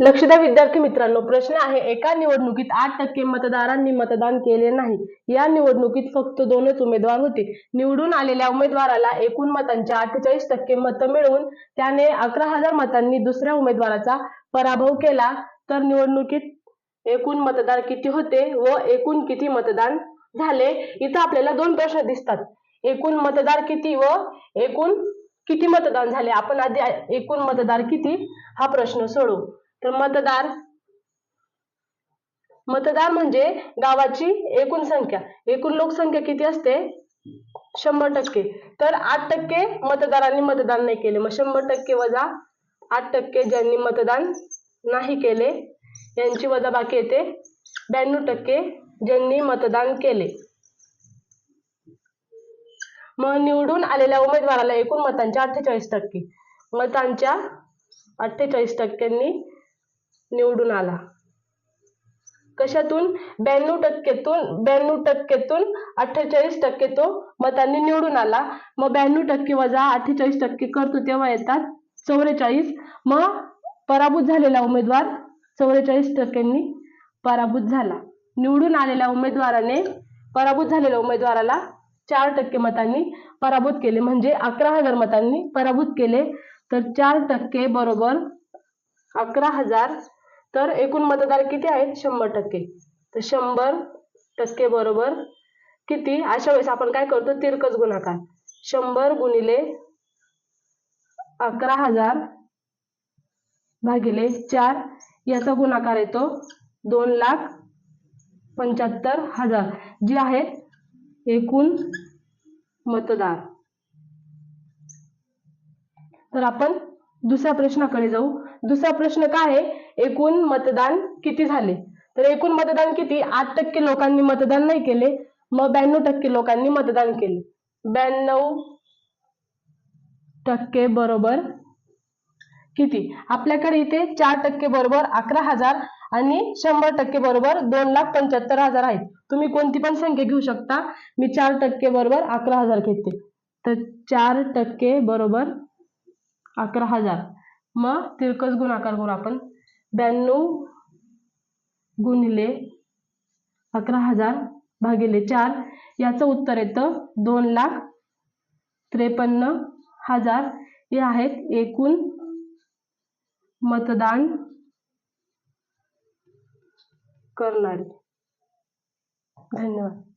लक्ष द्या विद्यार्थी मित्रांनो प्रश्न आहे एका निवडणुकीत आठ टक्के मतदारांनी मतदान केले नाही. या निवडणुकीत फक्त दोनच उमेदवार होते. निवडून आलेल्या उमेदवाराला एकूण मतांच्या अठ्ठेचाळीस टक्के मतं मिळवून त्याने अकरा हजार मतांनी दुसऱ्या उमेदवाराचा पराभव केला. तर निवडणुकीत एकूण मतदार किती होते व एकूण किती मतदान झाले? इथं आपल्याला दोन प्रश्न दिसतात. एकूण मतदार किती व एकूण किती मतदान झाले? आपण आधी एकूण मतदार किती? हा प्रश्न सोडवू. तर मतदार मतदार म्हणजे गावाची एकूण संख्या. एकूण लोकसंख्या किती असते? शंभर टक्के. तर आठ टक्के मतदारांनी मतदान नाही केले. मग शंभर टक्के वजा आठ टक्के ज्यांनी मतदान नाही केले यांची वजाबाकी येते ब्याण्णव टक्के ज्यांनी मतदान केले. मग निवडून आलेल्या उमेदवाराला एकूण मतांच्या अठ्ठेचाळीस टक्के. मतांच्या अठ्ठेचाळीस टक्क्यांनी निवडून आला. कशातून? ब्याण्णव टक्केतून ब्याण्णव टक्केतून अठ्ठेचाळीस टक्के तो मतांनी निवडून आला. मग ब्याण्णव टक्के वजा अठ्ठेचाळीस टक्के करतो तेव्हा येतात चौवेचाळीस. मग पराभूत झालेला उमेदवार चौवेचाळीस टक्क्यांनी पराभूत झाला. निवडून आलेल्या उमेदवाराने पराभूत झालेल्या उमेदवाराला चार टक्के मतांनी पराभूत केले. म्हणजे अकरा हजार मतांनी पराभूत केले. तर चार टक्के बरोबर अकरा हजार. तर एकूण मतदार किती आहेत? शंभर टक्के. तर शंभर टक्के बरोबर किती? अशा वेळेस आपण काय करतो? तिरकस गुणाकार. शंभर गुणिले अकरा हजार भागिले चार. याचा गुणाकार येतो दोन लाख पंच्याहत्तर हजार. जे आहेत एकूण मतदार. तर आपण दुसऱ्या प्रश्नाकडे जाऊ. दुसरा प्रश्न काय आहे? एकूण मतदान किती झाले? तर एकूण मतदान किती? आठ टक्के लोकांनी मतदान नाही केले. मग ब्याण्णव टक्के लोकांनी मतदान केले. ब्याण्णव टक्के बरोबर किती? आपल्याकडे इथे चार टक्के बरोबर अकरा हजार आणि शंभर टक्के बरोबर दोन लाख पंच्याहत्तर हजार आहेत. तुम्ही कोणती पण संख्या घेऊ शकता. मी चार टक्के बरोबर अकरा हजार घेते. तर चार टक्के बरोबर अकरा हजार. मग तिरकस गुणाकार करू आपण. ब्याण्णव गुणिले अकरा हजार भागिले चार. याचं उत्तर येतं दोन लाख त्रेपन्न हजार. हे आहेत एकूण मतदान करणारे धन्यवाद.